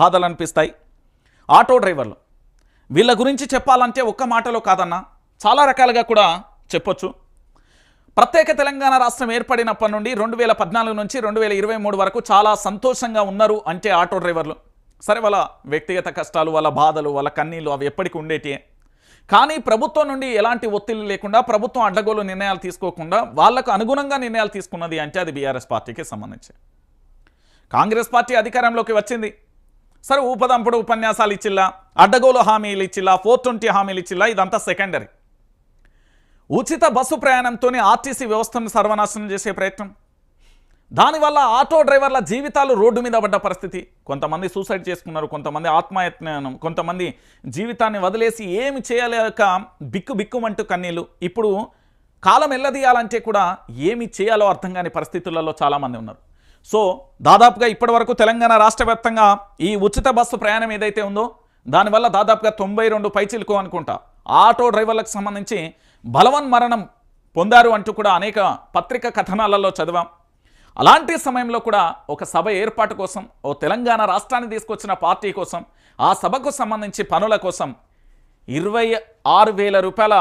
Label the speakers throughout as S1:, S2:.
S1: బాధలు అనిపిస్తాయి ఆటో డ్రైవర్లు వీళ్ళ గురించి చెప్పాలంటే ఒక్క మాటలో కాదన్నా చాలా రకాలుగా కూడా చెప్పొచ్చు. ప్రత్యేక తెలంగాణ రాష్ట్రం ఏర్పడినప్పటి నుండి రెండు వేల పద్నాలుగు నుంచి రెండు వేల ఇరవై మూడు వరకు చాలా సంతోషంగా ఉన్నారు అంటే ఆటో డ్రైవర్లు. సరే వాళ్ళ వ్యక్తిగత కష్టాలు వాళ్ళ బాధలు వాళ్ళ కన్నీళ్ళు అవి ఎప్పటికీ ఉండేటియే. కానీ ప్రభుత్వం నుండి ఎలాంటి ఒత్తిడి లేకుండా ప్రభుత్వం అడ్డగోలు నిర్ణయాలు తీసుకోకుండా వాళ్ళకు అనుగుణంగా నిర్ణయాలు తీసుకున్నది అంటే అది బీఆర్ఎస్ పార్టీకి సంబంధించి. కాంగ్రెస్ పార్టీ అధికారంలోకి వచ్చింది. సరే ఊపదంపుడు ఉపన్యాసాలు ఇచ్చిల్లా అడ్డగోలు హామీలు ఇచ్చిల్లా ఫోర్ ట్వంటీ హామీలు ఇచ్చిల్లా ఇదంతా సెకండరీ. ఉచిత బస్సు ప్రయాణంతోనే ఆర్టీసీ వ్యవస్థను సర్వనాశనం చేసే ప్రయత్నం. దానివల్ల ఆటో డ్రైవర్ల జీవితాలు రోడ్డు మీద పడ్డ పరిస్థితి. కొంతమంది సూసైడ్ చేసుకున్నారు కొంతమంది ఆత్మయత్నం కొంతమంది జీవితాన్ని వదిలేసి ఏమి చేయలేక బిక్కు బిక్కుమంటూ కన్నీళ్ళు ఇప్పుడు కాలం ఎల్లదీయాలంటే కూడా ఏమి చేయాలో అర్థం కాని పరిస్థితులలో చాలామంది ఉన్నారు. సో దాదాపుగా ఇప్పటివరకు తెలంగాణ రాష్ట్ర వ్యాప్తంగా ఈ ఉచిత బస్సు ప్రయాణం ఏదైతే ఉందో దానివల్ల దాదాపుగా తొంభై రెండు పైచిలుకో అనుకుంటా. ఆటో డ్రైవర్లకు సంబంధించి బలవన్ మరణం పొందారు అంటూ కూడా అనేక పత్రిక కథనాలలో చదివాం. అలాంటి సమయంలో కూడా ఒక సభ ఏర్పాటు కోసం ఓ తెలంగాణ రాష్ట్రాన్ని తీసుకొచ్చిన పార్టీ కోసం ఆ సభకు సంబంధించి పనుల కోసం ఇరవై ఆరు వేల రూపాయల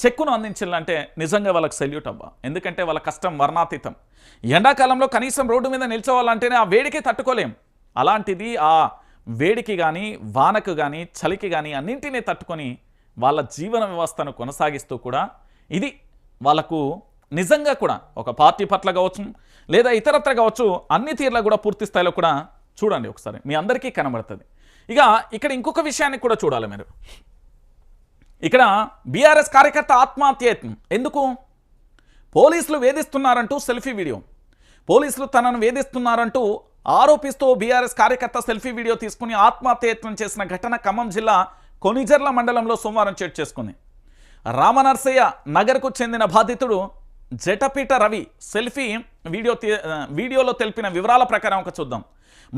S1: చెక్కును అందించాలంటే నిజంగా వాళ్ళకి సెల్యూట్ అవ్వ ఎందుకంటే వాళ్ళ కష్టం వర్ణాతీతం. ఎండాకాలంలో కనీసం రోడ్డు మీద నిల్చోవాలంటేనే ఆ వేడికి తట్టుకోలేం. అలాంటిది ఆ వేడికి కానీ వానకు కానీ చలికి కానీ అన్నింటినీ తట్టుకొని వాళ్ళ జీవన వ్యవస్థను కొనసాగిస్తూ కూడా ఇది వాళ్ళకు నిజంగా కూడా ఒక పార్టీ పట్ల కావచ్చు లేదా ఇతరత్ర కావచ్చు అన్ని తీర్ల కూడా పూర్తి స్థాయిలో కూడా చూడండి ఒకసారి. మీ అందరికీ కనబడుతుంది. ఇక ఇక్కడ ఇంకొక విషయాన్ని కూడా చూడాలి మీరు. ఇక్కడ బీఆర్ఎస్ కార్యకర్త ఆత్మహత్యయత్నం ఎందుకు? పోలీసులు వేధిస్తున్నారంటూ సెల్ఫీ వీడియో. పోలీసులు తనను వేధిస్తున్నారంటూ ఆరోపిస్తూ బీఆర్ఎస్ కార్యకర్త సెల్ఫీ వీడియో తీసుకుని ఆత్మహత్యయత్నం చేసిన ఘటన ఖమ్మం జిల్లా కొనిజర్ల మండలంలో సోమవారం చోటు చేసుకుంది. రామనర్సయ్య నగర్కు చెందిన బాధితుడు జటపీట రవి సెల్ఫీ వీడియో తీ- వీడియోలో తెలిపిన వివరాల ప్రకారం ఒక చూద్దాం.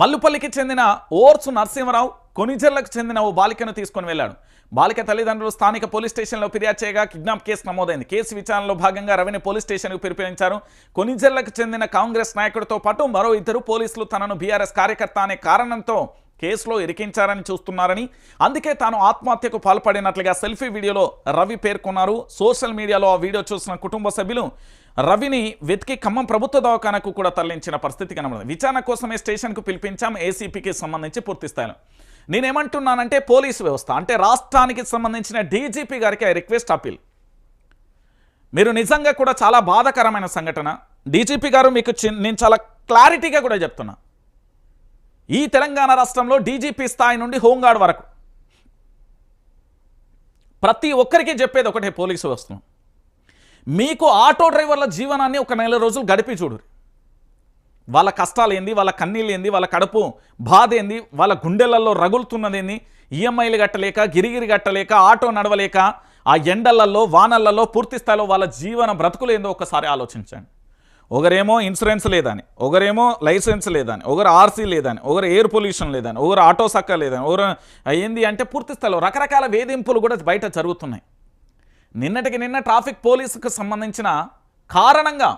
S1: మల్లుపల్లికి చెందిన ఓర్సు నరసింహరావు కొనిజర్లకు చెందిన ఓ బాలికను తీసుకొని వెళ్ళాడు. బాలిక తల్లిదండ్రులు స్థానిక పోలీస్ స్టేషన్లో ఫిర్యాదు చేయగా కిడ్నాప్ కేసు నమోదైంది. కేసు విచారణలో భాగంగా రవిని పోలీస్ స్టేషన్కు పిలిపించారు. కొనిజర్లకు చెందిన కాంగ్రెస్ నాయకుడితో పాటు మరో ఇద్దరు పోలీసులు తనను బీఆర్ఎస్ కార్యకర్త అనే కారణంతో కేసులో ఇరికించారని చూస్తున్నారని అందుకే తాను ఆత్మహత్యకు పాల్పడినట్లుగా సెల్ఫీ వీడియోలో రవి పేర్కొన్నారు. సోషల్ మీడియాలో ఆ వీడియో చూసిన కుటుంబ సభ్యులు రవిని వెతికి ఖమ్మం ప్రభుత్వ దవాఖానకు కూడా తరలించిన పరిస్థితి కనబడింది. విచారణ కోసమే స్టేషన్కు పిలిపించాం ఏసీపీకి సంబంధించి పూర్తిస్తాను నేనేమంటున్నానంటే పోలీసు వ్యవస్థ అంటే రాష్ట్రానికి సంబంధించిన డీజీపీ గారికి ఐ రిక్వెస్ట్ అపీల్ మీరు నిజంగా కూడా చాలా బాధాకరమైన సంఘటన. డీజీపీ గారు మీకు నేను చాలా క్లారిటీగా కూడా చెప్తున్నా. ఈ తెలంగాణ రాష్ట్రంలో డీజీపీ స్థాయి నుండి హోంగార్డ్ వరకు ప్రతి ఒక్కరికి చెప్పేది ఒకటే పోలీసు వ్యవస్థను. మీకు ఆటో డ్రైవర్ల జీవనాన్ని ఒక నెల రోజులు గడిపి చూడు. వాళ్ళ కష్టాలు ఏంది వాళ్ళ కన్నీళ్ళు ఏంది వాళ్ళ కడుపు బాధ ఏంది వాళ్ళ గుండెలలో రగులుతున్నదేంది ఈఎంఐలు కట్టలేక గిరిగిరి కట్టలేక ఆటో నడవలేక ఆ ఎండలలో వానలలో పూర్తి స్థాయిలో వాళ్ళ జీవన బ్రతుకులు ఏందో ఒకసారి ఆలోచించండి. ఒకరేమో ఇన్సూరెన్స్ లేదని ఒకరేమో లైసెన్స్ లేదని ఒకరు ఆర్సీ లేదని ఒకరు ఎయిర్ పొల్యూషన్ లేదని ఒకరు ఆటో సక్క లేదని ఒకరు ఏంది అంటే పూర్తి స్థాయిలో రకరకాల వేధింపులు కూడా బయట జరుగుతున్నాయి. నిన్నటికి నిన్న ట్రాఫిక్ పోలీసుకు సంబంధించిన కారణంగా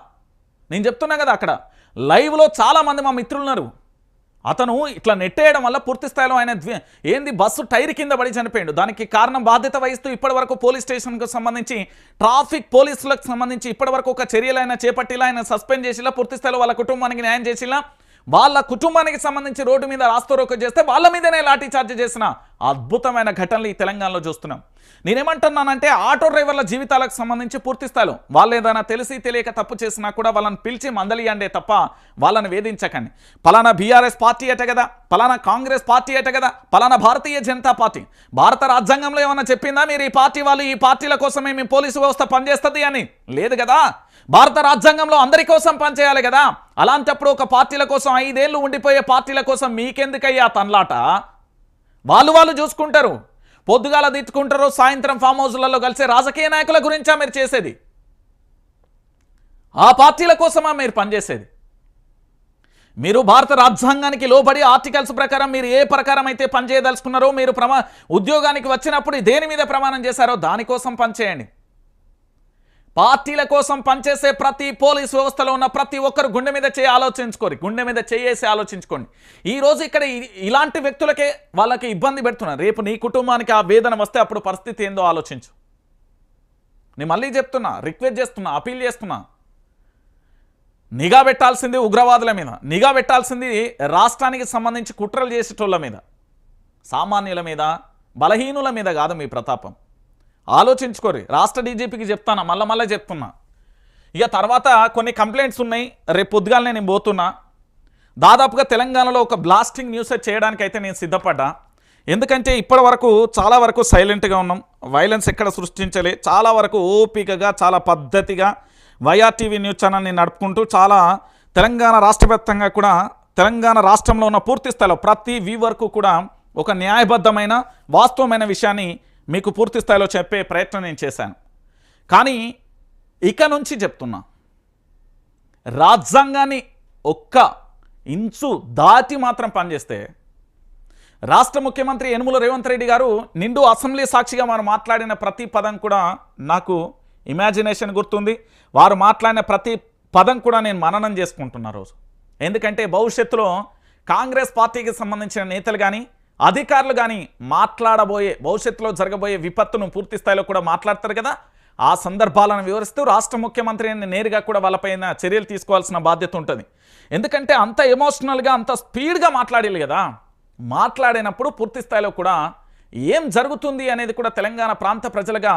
S1: నేను చెప్తున్నా కదా అక్కడ లైవ్లో చాలామంది మా మిత్రులు ఉన్నారు అతను ఇట్లా నెట్టేయడం వల్ల పూర్తి స్థాయిలో ఆయన ఏంది బస్సు టైర్ కింద పడి చనిపోయాడు. దానికి కారణం బాధ్యత వహిస్తూ ఇప్పటివరకు పోలీస్ స్టేషన్కు సంబంధించి ట్రాఫిక్ పోలీసులకు సంబంధించి ఇప్పటివరకు ఒక చర్యలు ఆయన చేపట్టిలా ఆయన సస్పెండ్ చేసిలా పూర్తి స్థాయిలో వాళ్ళ కుటుంబానికి న్యాయం చేసిలా వాళ్ళ కుటుంబానికి సంబంధించి రోడ్డు మీద రాస్తోరోక చేస్తే వాళ్ళ మీదనే లాఠీ చార్జ్ చేసిన అద్భుతమైన ఘటనలు ఈ తెలంగాణలో చూస్తున్నాం. నేనేమంటున్నానంటే ఆటో డ్రైవర్ల జీవితాలకు సంబంధించి పూర్తి స్థాయిలో వాళ్ళు ఏదైనా తెలిసి తెలియక తప్పు చేసినా కూడా వాళ్ళని పిలిచి మందలియండే తప్ప వాళ్ళని వేధించకండి. పలానా బీఆర్ఎస్ పార్టీ అట కదా పలానా కాంగ్రెస్ పార్టీ అట కదా పలానా భారతీయ జనతా పార్టీ. భారత రాజ్యాంగంలో ఏమైనా చెప్పిందా మీరు ఈ పార్టీ వాళ్ళు ఈ పార్టీల కోసమే మీ పోలీసు వ్యవస్థ పనిచేస్తుంది అని? లేదు కదా. భారత రాజ్యాంగంలో అందరి కోసం పనిచేయాలి కదా. అలాంటప్పుడు ఒక పార్టీల కోసం ఐదేళ్ళు ఉండిపోయే పార్టీల కోసం మీకెందుకయ్యా తన్లాట? వాళ్ళు వాళ్ళు చూసుకుంటారు. పొద్దుగాల దిత్తుకుంటారు సాయంత్రం ఫామ్ హౌస్లలో కలిసి రాజకీయ నాయకుల గురించా మీరు చేసేది. ఆ పార్టీల కోసమా మీరు పనిచేసేది. మీరు భారత రాజ్యాంగానికి లోబడి ఆర్టికల్స్ ప్రకారం మీరు ఏ ప్రకారం అయితే పనిచేయదలుచుకున్నారో మీరు ప్రమా ఉద్యోగానికి వచ్చినప్పుడు దేని మీద ప్రమాణం చేశారో దానికోసం పనిచేయండి. పార్టీల కోసం పనిచేసే ప్రతి పోలీస్ వ్యవస్థలో ఉన్న ప్రతి ఒక్కరు గుండె మీద చేయి ఆలోచించుకోరు గుండె మీద చేయేసి ఆలోచించుకోండి. ఈ రోజు ఇక్కడ ఇలాంటి వ్యక్తులకే వాళ్ళకి ఇబ్బంది పెడుతున్నారు. రేపు నీ కుటుంబానికి ఆ వేదన వస్తే అప్పుడు పరిస్థితి ఏందో ఆలోచించు. నేను మళ్ళీ చెప్తున్నా రిక్వెస్ట్ చేస్తున్నా అపీల్ చేస్తున్నా. నిఘా పెట్టాల్సింది ఉగ్రవాదుల మీద. నిఘా పెట్టాల్సింది రాష్ట్రానికి సంబంధించి కుట్రలు చేసేటోళ్ళ మీద. సామాన్యుల మీద బలహీనుల మీద కాదు మీ ప్రతాపం. ఆలోచించుకోరి. రాష్ట్ర డీజీపీకి చెప్తానా? మళ్ళీ మళ్ళీ చెప్తున్నా. ఇక తర్వాత కొన్ని కంప్లైంట్స్ ఉన్నాయి. రేపు పొద్దుగాలనే నేను పోతున్నా. దాదాపుగా తెలంగాణలో ఒక బ్లాస్టింగ్ న్యూస్ చేయడానికి అయితే నేను సిద్ధపడ్డా. ఎందుకంటే ఇప్పటి వరకు చాలా వరకు సైలెంట్గా ఉన్నాం. వైలెన్స్ ఎక్కడ సృష్టించలే. చాలా వరకు ఓపికగా చాలా పద్ధతిగా వైఆర్ టీవీ న్యూస్ ఛానల్ని నడుపుకుంటూ చాలా తెలంగాణ రాష్ట్ర కూడా తెలంగాణ రాష్ట్రంలో ఉన్న పూర్తి స్థాయిలో ప్రతి వీవర్కు కూడా ఒక న్యాయబద్ధమైన వాస్తవమైన విషయాన్ని మీకు పూర్తి స్థాయిలో చెప్పే ప్రయత్నం నేను చేశాను. కానీ ఇక నుంచి చెప్తున్నా. రాజ్యాంగాన్ని ఒక్క ఇంచు దాటి మాత్రం పనిచేస్తే రాష్ట్ర ముఖ్యమంత్రి యనుమల రేవంత్ రెడ్డి గారు నిండు అసెంబ్లీ సాక్షిగా వారు మాట్లాడిన ప్రతి పదం కూడా నాకు ఇమాజినేషన్ గుర్తుంది. వారు మాట్లాడిన ప్రతి పదం కూడా నేను మననం చేసుకుంటున్నా రోజు. ఎందుకంటే భవిష్యత్తులో కాంగ్రెస్ పార్టీకి సంబంధించిన నేతలు కానీ అధికారులు కానీ మాట్లాడబోయే భవిష్యత్తులో జరగబోయే విపత్తును పూర్తి స్థాయిలో కూడా మాట్లాడతారు కదా? ఆ సందర్భాలను వివరిస్తూ రాష్ట్ర ముఖ్యమంత్రిని నేరుగా కూడా వాళ్ళపైన చర్యలు తీసుకోవాల్సిన బాధ్యత ఉంటుంది. ఎందుకంటే అంత ఎమోషనల్గా అంత స్పీడ్గా మాట్లాడాలి కదా? మాట్లాడినప్పుడు పూర్తి స్థాయిలో కూడా ఏం జరుగుతుంది అనేది కూడా తెలంగాణ ప్రాంత ప్రజలుగా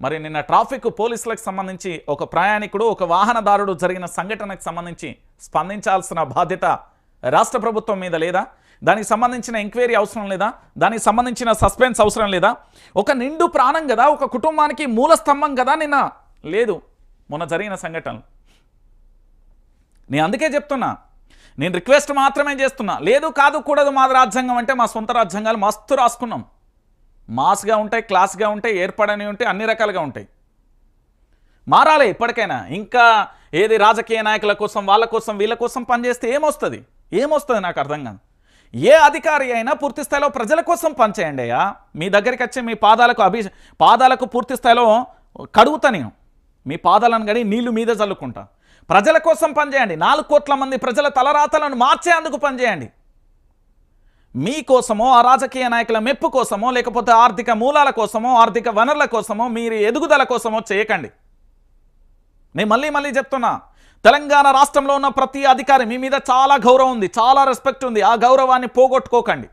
S1: మరి నిన్న ట్రాఫిక్ పోలీసులకు సంబంధించి ఒక ప్రయాణికుడు ఒక వాహనదారుడు జరిగిన సంఘటనకు సంబంధించి స్పందించాల్సిన బాధ్యత రాష్ట్ర ప్రభుత్వం మీద లేదా? దానికి సంబంధించిన ఎంక్వైరీ అవసరం లేదా? దానికి సంబంధించిన సస్పెన్స్ అవసరం లేదా? ఒక నిండు ప్రాణం కదా? ఒక కుటుంబానికి మూల స్తంభం కదా? నిన్న లేదు. మొన్న జరిగిన సంఘటనలు. నేను అందుకే చెప్తున్నా. నేను రిక్వెస్ట్ మాత్రమే చేస్తున్నా. లేదు కాదు కూడదు మాది రాజ్యాంగం అంటే మా సొంత రాజ్యాంగాలు మస్తు రాసుకున్నాం. మాస్గా ఉంటాయి క్లాస్గా ఉంటాయి ఏర్పడని ఉంటాయి అన్ని రకాలుగా ఉంటాయి. మారాలి ఇప్పటికైనా. ఇంకా ఏది రాజకీయ నాయకుల కోసం వాళ్ళ కోసం వీళ్ళ కోసం పనిచేస్తే ఏమొస్తుంది? ఏమొస్తుంది నాకు అర్థం కాదు. ఏ అధికారి అయినా పూర్తి స్థాయిలో ప్రజల కోసం పనిచేయండి అయ్యా. మీ దగ్గరికి వచ్చి మీ పాదాలకు అభి పాదాలకు పూర్తి స్థాయిలో కడుగుతా నేను. మీ పాదాలను గడి నీళ్ళు మీద చల్లుకుంటా. ప్రజల కోసం పనిచేయండి నాలుగు కోట్ల మంది ప్రజల తలరాతలను మార్చేందుకు పనిచేయండి మీకోసమో ఆ రాజకీయ నాయకుల మెప్పు కోసమో లేకపోతే ఆర్థిక మూలాల కోసమో ఆర్థిక వనరుల కోసమో మీరు ఎదుగుదల కోసమో చేయకండి. నేను మళ్ళీ మళ్ళీ చెప్తున్నా. తెలంగాణ రాష్ట్రంలో ఉన్న ప్రతి అధికారి మీ మీద చాలా గౌరవం ఉంది చాలా రెస్పెక్ట్ ఉంది. ఆ గౌరవాన్ని పోగొట్టుకోకండి.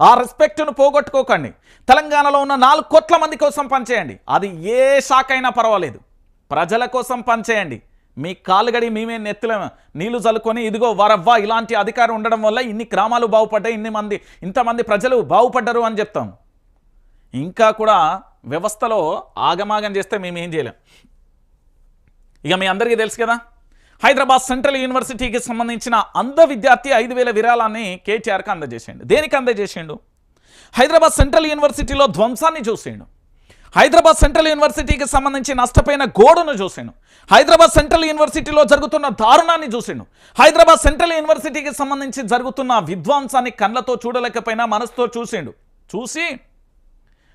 S1: ఆ రెస్పెక్ట్ను పోగొట్టుకోకండి. తెలంగాణలో ఉన్న నాలుగు కోట్ల మంది కోసం పనిచేయండి. అది ఏ శాఖ అయినా పర్వాలేదు. ప్రజల కోసం పనిచేయండి. మీ కాలుగడి మేమే నెత్తుల నీళ్ళు చల్లుకొని ఇదిగో వరవ్వా ఇలాంటి అధికారం ఉండడం వల్ల ఇన్ని గ్రామాలు బాగుపడ్డాయి ఇన్ని మంది ఇంతమంది ప్రజలు బాగుపడ్డరు అని చెప్తాం. ఇంకా కూడా వ్యవస్థలో ఆగమాగం చేస్తే మేము ఏం చేయలేం. ఇక మీ అందరికీ తెలుసు కదా? హైదరాబాద్ సెంట్రల్ యూనివర్సిటీకి సంబంధించిన అంధ విద్యార్థి ఐదు వేల విరాళాన్ని కేటీఆర్కి అందజేసిండు. దేనికి అందజేసిండు? హైదరాబాద్ సెంట్రల్ యూనివర్సిటీలో ధ్వంసాన్ని చూసిండు. హైదరాబాద్ సెంట్రల్ యూనివర్సిటీకి సంబంధించి నష్టపోయిన గోడను చూసాను హైదరాబాద్ సెంట్రల్ యూనివర్సిటీలో జరుగుతున్న దారుణాన్ని చూసాను హైదరాబాద్ సెంట్రల్ యూనివర్సిటీకి సంబంధించి జరుగుతున్న విధ్వంసాన్ని కళ్ళతో చూడలేకపోయినా మనసుతో చూసిండు. చూసి?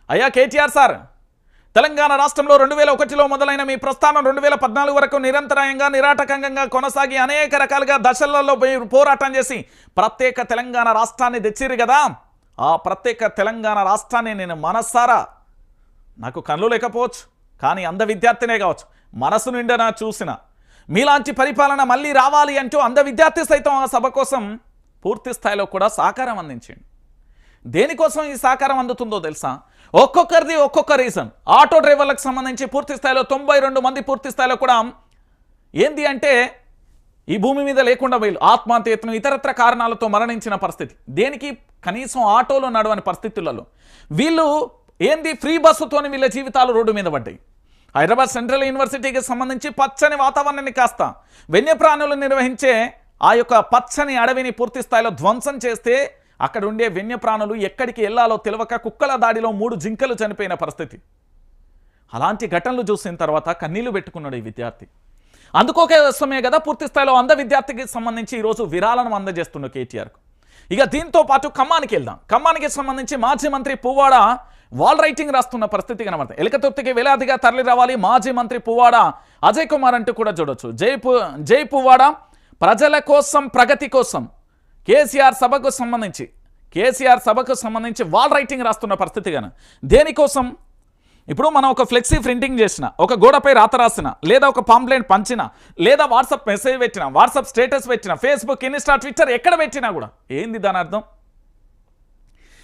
S1: అయ్యా కేటీఆర్ సార్ తెలంగాణ రాష్ట్రంలో రెండు వేల ఒకటిలో మొదలైన మీ ప్రస్థానం రెండు వేల పద్నాలుగు వరకు నిరంతరాయంగా నిరాటకంగా కొనసాగి అనేక రకాలుగా దశలలో పోయి పోరాటం చేసి ప్రత్యేక తెలంగాణ రాష్ట్రాన్ని తెచ్చిరు కదా. ఆ ప్రత్యేక తెలంగాణ రాష్ట్రాన్ని నేను మనస్సారా? నాకు కళ్ళు లేకపోవచ్చు కానీ అంధ విద్యార్థినే కావచ్చు. మనసు నిండా నా చూసిన. మీలాంటి పరిపాలన మళ్ళీ రావాలి అంటూ అంధ విద్యార్థి సైతం ఆ సభ కోసం పూర్తి స్థాయిలో కూడా సహకారం అందించింది దేనికోసం ఈ సహకారం అందుతుందో తెలుసా? ఒక్కొక్కరిది ఒక్కొక్క రీజన్. ఆటో డ్రైవర్లకు సంబంధించి పూర్తి స్థాయిలో తొంభై రెండు మంది పూర్తి స్థాయిలో కూడా ఏంది అంటే ఈ భూమి మీద లేకుండా వీళ్ళు ఆత్మహత్యతను ఇతరత్ర కారణాలతో మరణించిన పరిస్థితి. దేనికి? కనీసం ఆటోలో నడవని పరిస్థితులలో. వీళ్ళు ఏంది? ఫ్రీ బస్సుతోని వీళ్ళ జీవితాలు రోడ్డు మీద పడ్డాయి. హైదరాబాద్ సెంట్రల్ యూనివర్సిటీకి సంబంధించి పచ్చని వాతావరణాన్ని కాస్త వన్యప్రాణులు నిర్వహించే ఆ యొక్క పచ్చని అడవిని పూర్తి స్థాయిలో ధ్వంసం చేస్తే అక్కడ ఉండే వన్యప్రాణులు ఎక్కడికి వెళ్ళాలో తెలియక కుక్కల దాడిలో మూడు జింకలు చనిపోయిన పరిస్థితి. అలాంటి ఘటనలు చూసిన తర్వాత కన్నీళ్ళు పెట్టుకున్నాడు ఈ విద్యార్థి. అందుకోసమే కదా పూర్తి స్థాయిలో అంధ విద్యార్థికి సంబంధించి ఈరోజు విరాళను అందజేస్తున్న కేటీఆర్కు ఇక దీంతో పాటు ఖమ్మానికి వెళ్దాం. ఖమ్మానికి సంబంధించి మాజీ మంత్రి పువ్వాడ వాల్ రైటింగ్ రాస్తున్న పరిస్థితి కనబడుతుంది ఎలకతుర్తికి వేలాదిగా తరలి రావాలి మాజీ మంత్రి పువ్వాడ. అజయ్ కుమార్ అంటూ కూడా చూడొచ్చు. జై పు జై పువ్వాడ ప్రజల కోసం ప్రగతి కోసం కేసీఆర్ సభకు సంబంధించి కేసీఆర్ సభకు సంబంధించి వాల్ రైటింగ్ రాస్తున్న పరిస్థితి కానీ దేనికోసం? ఇప్పుడు మనం ఒక ఫ్లెక్సీ ప్రింటింగ్ చేసిన ఒక గోడపై రాత రాసిన లేదా ఒక పాంప్లెంట్ పంచిన లేదా వాట్సాప్ మెసేజ్ పెట్టిన వాట్సాప్ స్టేటస్ పెట్టిన ఫేస్బుక్ ఇన్స్టా ట్విట్టర్ ఎక్కడ పెట్టినా కూడా ఏంది దాని అర్థం?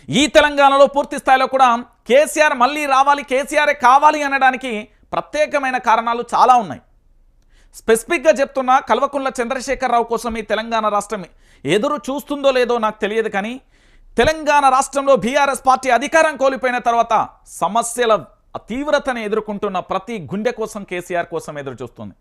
S1: ఈ తెలంగాణలో పూర్తి స్థాయిలో కూడా కేసీఆర్ మళ్ళీ రావాలి కేసీఆరే కావాలి అనడానికి ప్రత్యేకమైన కారణాలు చాలా ఉన్నాయి. స్పెసిఫిక్గా చెప్తున్నా కల్వకుంట్ల చంద్రశేఖరరావు కోసం ఈ తెలంగాణ రాష్ట్రం ఎదురు చూస్తుందో లేదో నాకు తెలియదు కానీ తెలంగాణ రాష్ట్రంలో బీఆర్ఎస్ పార్టీ అధికారం కోల్పోయిన తర్వాత సమస్యల తీవ్రతను ఎదుర్కొంటున్న ప్రతి గుండె కోసం కేసీఆర్ కోసం ఎదురు చూస్తుంది.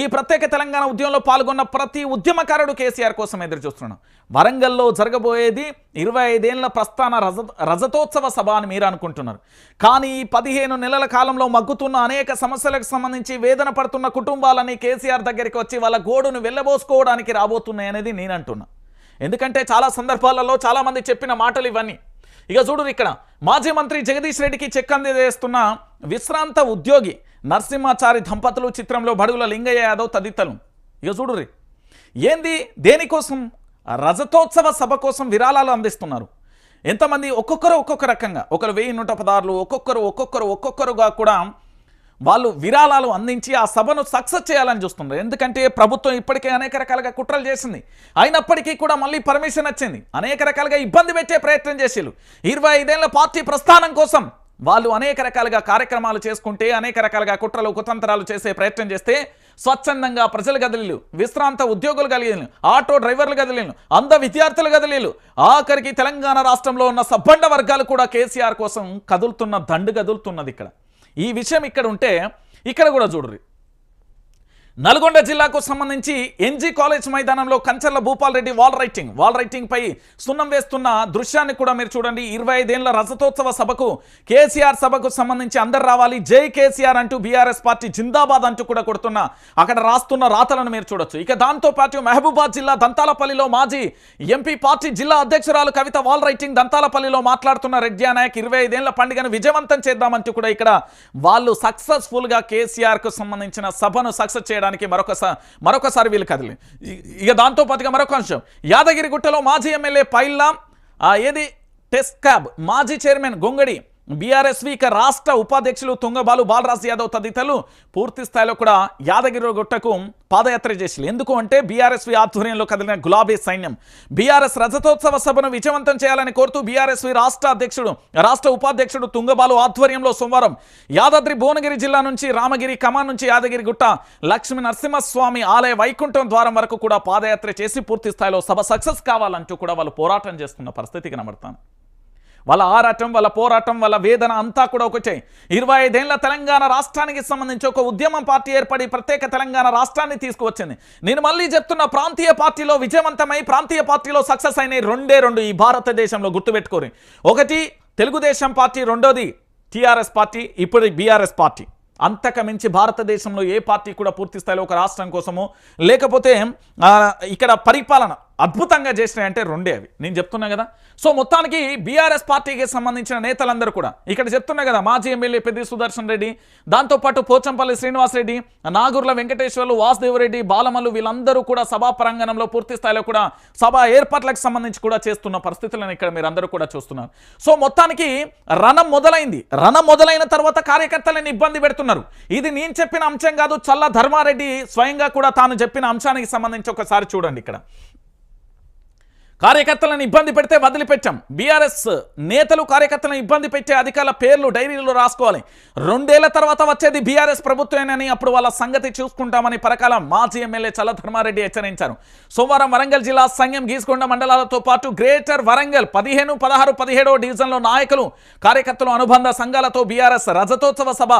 S1: ఈ ప్రత్యేక తెలంగాణ ఉద్యమంలో పాల్గొన్న ప్రతి ఉద్యమకారుడు కేసీఆర్ కోసం ఎదురు చూస్తున్నాడు. వరంగల్లో జరగబోయేది ఇరవై ఐదేళ్ళ ప్రస్థాన రజ రజతోత్సవ సభ అని మీరు అనుకుంటున్నారు. కానీ ఈ పదిహేను నెలల కాలంలో మగ్గుతున్న అనేక సమస్యలకు సంబంధించి వేదన పడుతున్న కుటుంబాలని కేసీఆర్ దగ్గరికి వచ్చి వాళ్ళ గోడును వెళ్ళబోసుకోవడానికి రాబోతున్నాయి అనేది నేను అంటున్నా. ఎందుకంటే చాలా సందర్భాలలో చాలామంది చెప్పిన మాటలు ఇవన్నీ. ఇక చూడు ఇక్కడ మాజీ మంత్రి జగదీష్ రెడ్డికి చెక్ అందజేస్తున్న విశ్రాంత ఉద్యోగి నరసింహాచారి దంపతులు చిత్రంలో బడుగుల లింగయ్య యాదవ్ తదితరులు. ఇక చూడు ఏంది దేనికోసం? రజతోత్సవ సభ కోసం విరాళాలు అందిస్తున్నారు. ఎంతమంది? ఒక్కొక్కరు ఒక్కొక్క రకంగా. ఒకరు వెయ్యి నూట పదార్లు ఒక్కొక్కరు ఒక్కొక్కరు ఒక్కొక్కరుగా కూడా వాళ్ళు విరాళాలు అందించి ఆ సభను సక్సెస్ చేయాలని చూస్తున్నారు. ఎందుకంటే ప్రభుత్వం ఇప్పటికే అనేక రకాలుగా కుట్రలు చేసింది. అయినప్పటికీ కూడా మళ్ళీ పర్మిషన్ వచ్చింది. అనేక రకాలుగా ఇబ్బంది పెట్టే ప్రయత్నం చేసేలు ఇరవై ఐదేళ్ళ పార్టీ ప్రస్థానం కోసం వాళ్ళు అనేక రకాలుగా కార్యక్రమాలు చేసుకుంటే అనేక రకాలుగా కుట్రలు కుతంత్రాలు చేసే ప్రయత్నం చేస్తే స్వచ్ఛందంగా ప్రజలు గదిలీలు విశ్రాంత ఉద్యోగులు గదిలీలు ఆటో డ్రైవర్లు గదిలీలు అంద విద్యార్థులు గదిలీలు ఆఖరికి తెలంగాణ రాష్ట్రంలో ఉన్న సబ్బండ వర్గాలు కూడా కేసీఆర్ కోసం కదులుతున్న దండు కదులుతున్నది ఇక్కడ. ఈ విషయం ఇక్కడ ఉంటే ఇక్కడ కూడా చూడరు. నల్గొండ జిల్లాకు సంబంధించి ఎన్జీ కాలేజ్ మైదానంలో Kancharla Bhupal Reddy wall writing wall writing పై సున్నం వేస్తున్న దృశ్యాన్ని కూడా మీరు చూడండి. ఇరవై ఐదేళ్ళ రజతోత్సవ సభకు కేసీఆర్ సభకు సంబంధించి అందరు రావాలి. జై కేసీఆర్ అంటూ బీఆర్ఎస్ పార్టీ జిందాబాద్ అంటూ కూడా కొడుతున్న అక్కడ రాస్తున్న రాతలను మీరు చూడొచ్చు. ఇక దాంతో పాటు మహబూబాద్ జిల్లా దంతాలపల్లిలో మాజీ ఎంపీ పార్టీ జిల్లా అధ్యక్షురాలు కవిత వాల్ రైటింగ్ దంతాలపల్లిలో మాట్లాడుతున్న రెడ్డి నాయక్ ఇరవై ఐదేళ్ళ పండుగను విజయవంతం చేద్దామంటూ కూడా ఇక్కడ వాళ్ళు సక్సెస్ఫుల్గా కేసీఆర్కు కేసీఆర్కు సంబంధించిన సభను సక్సెస్ చేయడానికి మరొకసారి మరొకసారి వీళ్ళు కదిలి. ఇక దాంతో పాటుగా మరొక అంశం. యాదగిరిగుట్టలో మాజీ ఎమ్మెల్యే పైల్లా ఏది? Test cab. మాజీ చైర్మన్ గొంగడి బీఆర్ఎస్వి ఇక రాష్ట్ర ఉపాధ్యక్షులు తుంగబాలు బాలరాజ్ యాదవ్ తదితరులు పూర్తి స్థాయిలో కూడా యాదగిరి గుట్టకు పాదయాత్ర చేసి ఎందుకు అంటే బీఆర్ఎస్వి ఆధ్వర్యంలో కదిలిన గులాబీ సైన్యం. బీఆర్ఎస్ రజతోత్సవ సభను విజయవంతం చేయాలని కోరుతూ బీఆర్ఎస్వి రాష్ట్ర అధ్యక్షుడు రాష్ట్ర ఉపాధ్యక్షుడు తుంగబాలు ఆధ్వర్యంలో సోమవారం యాదాద్రి భువనగిరి జిల్లా నుంచి రామగిరి కమాన్ నుంచి యాదగిరి గుట్ట లక్ష్మీ నరసింహస్వామి ఆలయ వైకుంఠం ద్వారం వరకు కూడా పాదయాత్ర చేసి పూర్తి స్థాయిలో సభ సక్సెస్ కావాలంటూ కూడా వాళ్ళు పోరాటం చేస్తున్న పరిస్థితి కనబడతాను వాళ్ళ ఆరాటం వాళ్ళ పోరాటం వాళ్ళ వేదన అంతా కూడా ఒకటే. ఇరవై ఐదేళ్ళ తెలంగాణ రాష్ట్రానికి సంబంధించి ఒక ఉద్యమం పార్టీ ఏర్పడి ప్రత్యేక తెలంగాణ రాష్ట్రాన్ని తీసుకువచ్చింది. నేను మళ్ళీ చెప్తున్న ప్రాంతీయ పార్టీలో విజయవంతమై ప్రాంతీయ పార్టీలో సక్సెస్ అయిన రెండే రెండు ఈ భారతదేశంలో గుర్తుపెట్టుకోరు. ఒకటి తెలుగుదేశం పార్టీ రెండోది టీఆర్ఎస్ పార్టీ ఇప్పుడు బీఆర్ఎస్ పార్టీ. అంతకు మించి భారతదేశంలో ఏ పార్టీ కూడా పూర్తి స్థాయిలో ఒక రాష్ట్రం కోసము లేకపోతే ఇక్కడ పరిపాలన అద్భుతంగా చేసినాయంటే రెండే అవి. నేను చెప్తున్నా కదా? సో మొత్తానికి బీఆర్ఎస్ పార్టీకి సంబంధించిన నేతలందరూ కూడా ఇక్కడ చెప్తున్నా కదా మాజీ ఎమ్మెల్యే పెద్ది సుదర్శన్ రెడ్డి దాంతోపాటు పోచంపల్లి శ్రీనివాస్ రెడ్డి నాగూర్ల వెంకటేశ్వర్లు వాసుదేవరెడ్డి బాలమల్లు వీళ్ళందరూ కూడా సభా ప్రాంగణంలో పూర్తి స్థాయిలో కూడా సభా ఏర్పాట్లకు సంబంధించి కూడా చేస్తున్న పరిస్థితులను ఇక్కడ మీరు అందరూ కూడా చూస్తున్నారు. సో మొత్తానికి రణం మొదలైంది. రణం మొదలైన తర్వాత కార్యకర్తలను ఇబ్బంది పెడుతున్నారు. ఇది నేను చెప్పిన అంశం కాదు చల్ల ధర్మారెడ్డి స్వయంగా కూడా తాను చెప్పిన అంశానికి సంబంధించి ఒకసారి చూడండి ఇక్కడ. కార్యకర్తలను ఇబ్బంది పెడితే వదిలిపెట్టాం. బీఆర్ఎస్ నేతలు కార్యకర్తలను ఇబ్బంది పెట్టే అధికారుల పేర్లు డైరీలో రాసుకోవాలి. రెండేళ్ళ తర్వాత వచ్చేది బీఆర్ఎస్ ప్రభుత్వమేనని అప్పుడు వాళ్ళ సంగతి చూసుకుంటామని పరకాల మాజీ ఎమ్మెల్యే చల్ల ధర్మారెడ్డి హెచ్చరించారు. సోమవారం వరంగల్ జిల్లా సంఘం గీసుకొండ మండలాలతో పాటు గ్రేటర్ వరంగల్ పదిహేను పదహారు పదిహేడో డివిజన్లో నాయకులు కార్యకర్తలు అనుబంధ సంఘాలతో బీఆర్ఎస్ రజతోత్సవ సభ